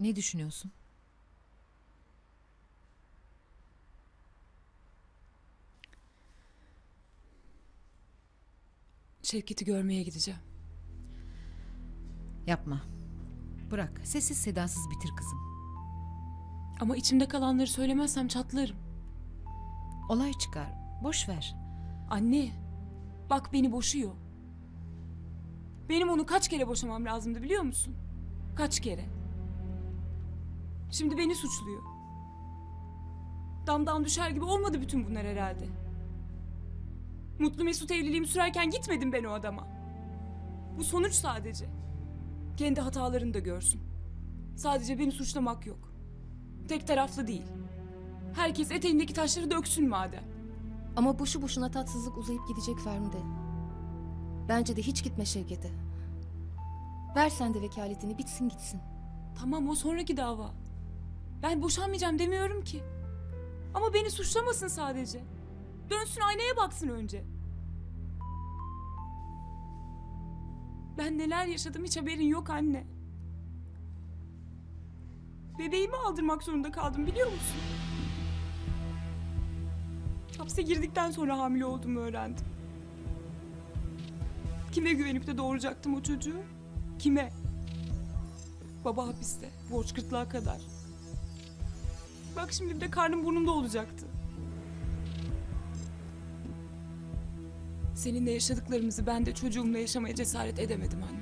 Ne düşünüyorsun? Şevket'i görmeye gideceğim. Yapma. Bırak. Sessiz sedasız bitir kızım. Ama içimde kalanları söylemezsem çatlarım. Olay çıkar. Boş ver. Anne, bak beni boşuyor. Benim onu kaç kere boşamam lazımdı biliyor musun? Kaç kere. Şimdi beni suçluyor. Damdan düşer gibi olmadı bütün bunlar herhalde. Mutlu Mesut evliliğim sürerken gitmedim ben o adama. Bu sonuç sadece. Kendi hatalarını da görsün. Sadece beni suçlamak yok. Tek taraflı değil. Herkes eteğindeki taşları döksün madem. Ama boşu boşuna tatsızlık uzayıp gidecek Ferhunde. Bence de hiç gitme Şevket'e. Ver sen de vekaletini bitsin gitsin. Tamam o sonraki dava. Ben boşanmayacağım demiyorum ki. Ama beni suçlamasın sadece. Dönsün aynaya baksın önce. Ben neler yaşadım hiç haberin yok anne. Bebeğimi aldırmak zorunda kaldım biliyor musun? Hapse girdikten sonra hamile olduğumu öğrendim. Kime güvenip de doğuracaktım o çocuğu? Kime? Baba hapiste. Borç gırtlağa kadar. Bak şimdi bir de karnım burnumda olacaktı. Seninle yaşadıklarımızı ben de çocuğumla yaşamaya cesaret edemedim anne.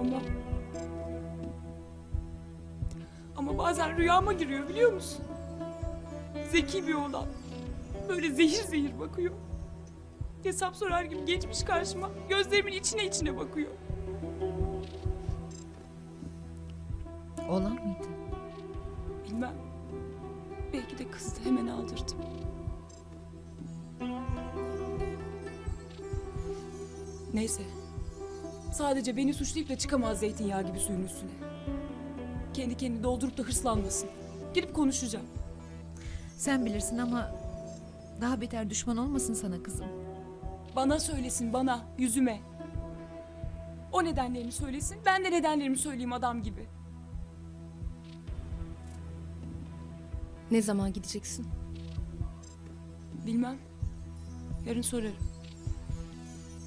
Ama... Ama bazen rüyama giriyor biliyor musun? Zeki bir oğlan. Böyle zehir zehir bakıyor. Hesap sorar gibi geçmiş karşıma. Gözlerimin içine içine bakıyor. Oğlan mıydı? Bilmem. Belki de kızdı hemen aldırdım. Neyse. Sadece beni suçlayıp da çıkamaz zeytinyağı gibi suyun üstüne. Kendi kendini doldurup da hırslanmasın. Gidip konuşacağım. Sen bilirsin ama daha beter düşman olmasın sana kızım. Bana söylesin bana, yüzüme. O nedenlerini söylesin, ben de nedenlerimi söyleyeyim adam gibi. Ne zaman gideceksin? Bilmem. Yarın sorarım.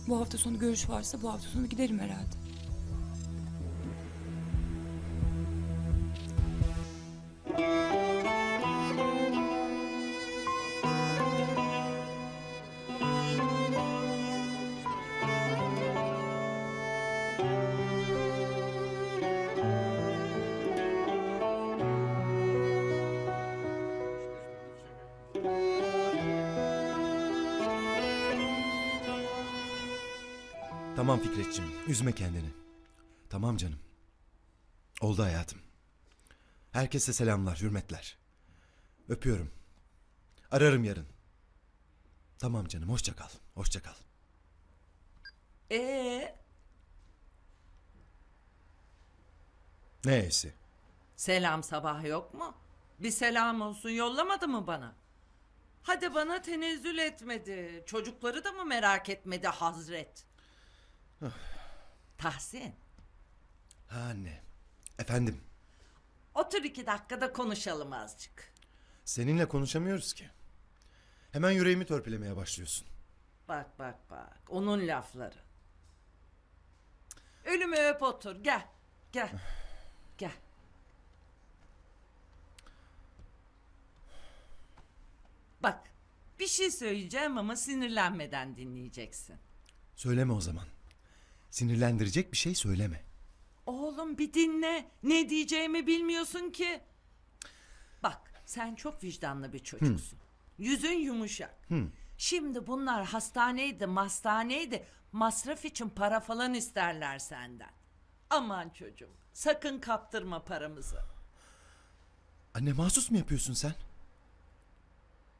Bu hafta sonu görüş varsa bu hafta sonu giderim herhalde. Tamam Fikretciğim, üzme kendini. Tamam canım. Oldu hayatım. Herkese selamlar, hürmetler. Öpüyorum. Ararım yarın. Tamam canım, hoşça kal. Hoşça kal. Ee, Neyse. selam sabah yok mu? Bir selam olsun yollamadı mı bana? Hadi bana tenezzül etmedi. Çocukları da mı merak etmedi Hazret? Tahsin, Ha anne. Efendim, otur iki dakikada konuşalım azıcık. seninle konuşamıyoruz ki. Hemen yüreğimi törpülemeye başlıyorsun. Bak bak bak, onun lafları. Ölümü öp otur, gel, gel, gel. Bak, bir şey söyleyeceğim ama sinirlenmeden dinleyeceksin. Söyleme o zaman. Sinirlendirecek bir şey söyleme. Oğlum bir dinle. Ne diyeceğimi bilmiyorsun ki. Bak sen çok vicdanlı bir çocuksun. Yüzün yumuşak. Şimdi bunlar hastaneydi, mastaneydi. Masraf için para falan isterler senden. Aman çocuğum sakın kaptırma paramızı. Anne mahsus mu yapıyorsun sen?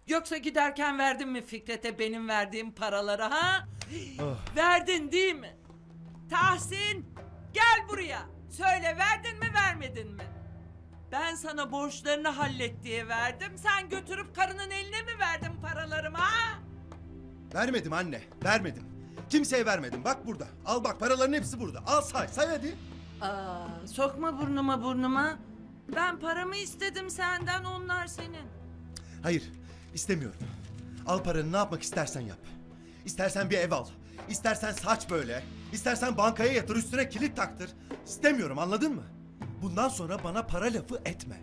Yoksa giderken verdin mi Fikret'e benim verdiğim paraları ha? Verdin değil mi? Tahsin gel buraya. Söyle verdin mi vermedin mi? Ben sana borçlarını hallet diye verdim. Sen götürüp karının eline mi verdin paralarımı ha? Vermedim anne, vermedim. Kimseye vermedim. Bak burada. Al bak paraların hepsi burada. Al say, say hadi. Aa, sokma burnuma burnuma. Ben paramı istedim senden onlar senin. Hayır, istemiyorum. Al paranı ne yapmak istersen yap. İstersen bir ev al. İstersen saç böyle. İstersen bankaya yatır üstüne kilit taktır. İstemiyorum anladın mı? Bundan sonra bana para lafı etme.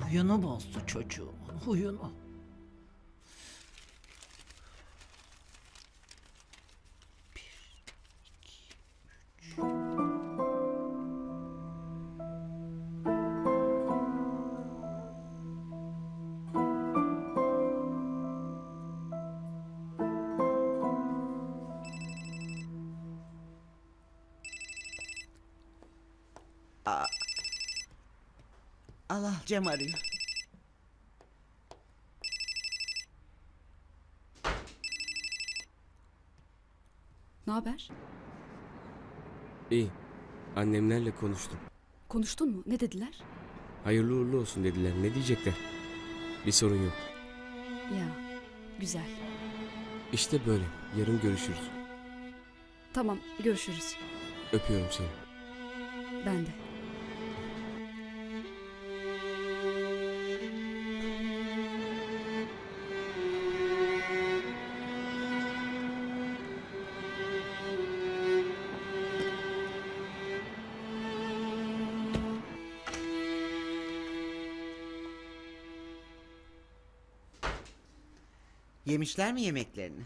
Huyunu bozdu çocuğumun huyunu. Cem arıyor. Ne haber? İyi. Annemlerle konuştum. Konuştun mu? Ne dediler? Hayırlı uğurlu olsun dediler. Ne diyecekler? Bir sorun yok. Ya, güzel. İşte böyle. Yarın görüşürüz. Tamam, görüşürüz. Öpüyorum seni. Ben de. Yemişler mi yemeklerini?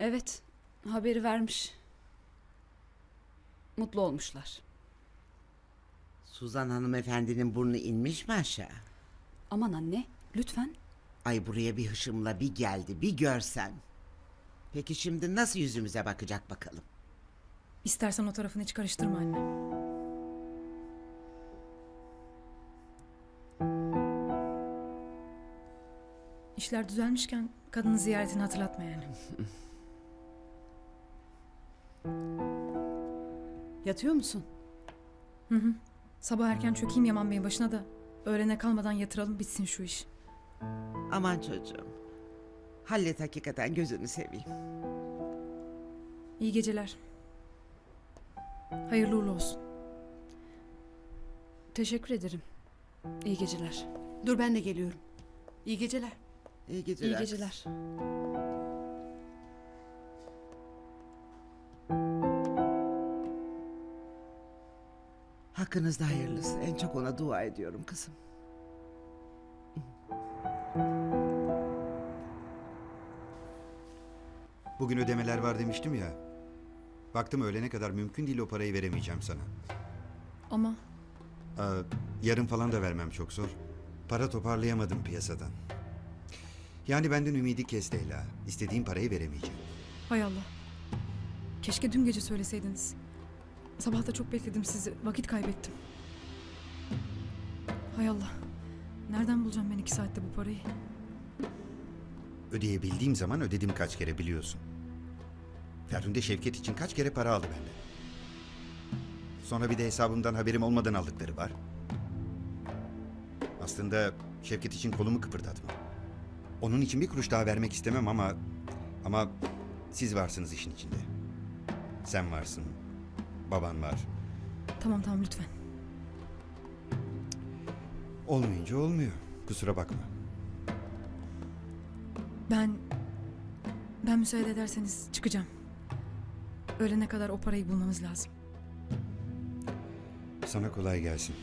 Evet, haberi vermiş. Mutlu olmuşlar. Suzan hanımefendinin burnu inmiş mi aşağı? Aman anne, lütfen. Ay buraya bir hışımla bir geldi bir görsen. Peki şimdi nasıl yüzümüze bakacak bakalım? İstersen o tarafını hiç karıştırma anne. İşler düzelmişken kadının ziyaretini hatırlatma yani. Yatıyor musun? Sabah erken çökeyim Yaman Bey'in başına da öğlene kalmadan yatıralım bitsin şu iş. Aman çocuğum. Hallet hakikaten gözünü seveyim. İyi geceler. Hayırlı uğurlu olsun. Teşekkür ederim. İyi geceler. Dur ben de geliyorum. İyi geceler. İyi geceler. İyi geceler. Hakkınızda hayırlısı. En çok ona dua ediyorum kızım. Bugün ödemeler var demiştim ya. Baktım öğlene kadar mümkün değil o parayı veremeyeceğim sana. Ama Aa, yarın falan da vermem çok zor. Para toparlayamadım piyasadan. Yani benden ümidi kes Leyla. İstediğim parayı veremeyeceğim. hay Allah. Keşke dün gece söyleseydiniz. Sabah da çok bekledim sizi. Vakit kaybettim. Hay Allah. Nereden bulacağım ben iki saatte bu parayı? Ödeyebildiğim zaman ödedim kaç kere biliyorsun. Ferhunde Şevket için kaç kere para aldı benden. Sonra bir de hesabımdan haberim olmadan aldıkları var. Aslında Şevket için kolumu kıpırdatma. Onun için bir kuruş daha vermek istemem ama... Ama siz varsınız işin içinde. Sen varsın. Baban var. Tamam tamam lütfen. Olmayınca olmuyor. Kusura bakma. Ben... Ben müsaade ederseniz çıkacağım. Öğlene kadar o parayı bulmamız lazım. Sana kolay gelsin.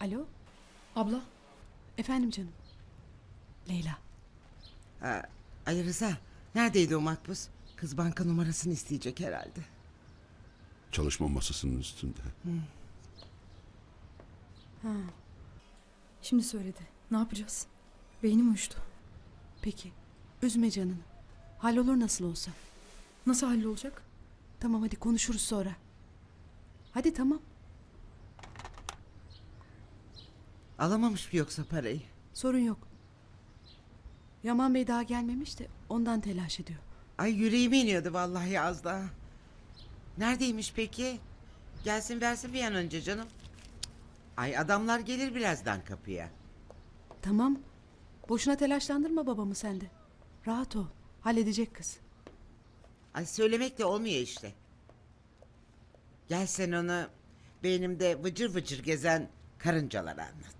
Alo? Abla, Efendim canım. Leyla. Ha, Ali Rıza, neredeydi o makbuz? Kız banka numarasını isteyecek herhalde. Çalışma masasının üstünde. Şimdi söyledi. Ne yapacağız? Beynim uyuştu. Peki. Üzme canını. Hallolur nasıl olsa. Nasıl hallolacak? Tamam hadi konuşuruz sonra. Hadi tamam. Alamamış mı yoksa parayı? Sorun yok. Yaman Bey daha gelmemiş de ondan telaş ediyor. Ay yüreğime iniyordu vallahi az daha. Neredeymiş peki? Gelsin versin bir an önce canım. Ay adamlar gelir birazdan kapıya. Tamam. Boşuna telaşlandırma babamı sen de. Rahat ol. Halledecek kız. Ay söylemekle olmuyor işte. Gel sen onu beynimde vıcır vıcır gezen karıncalara anlat.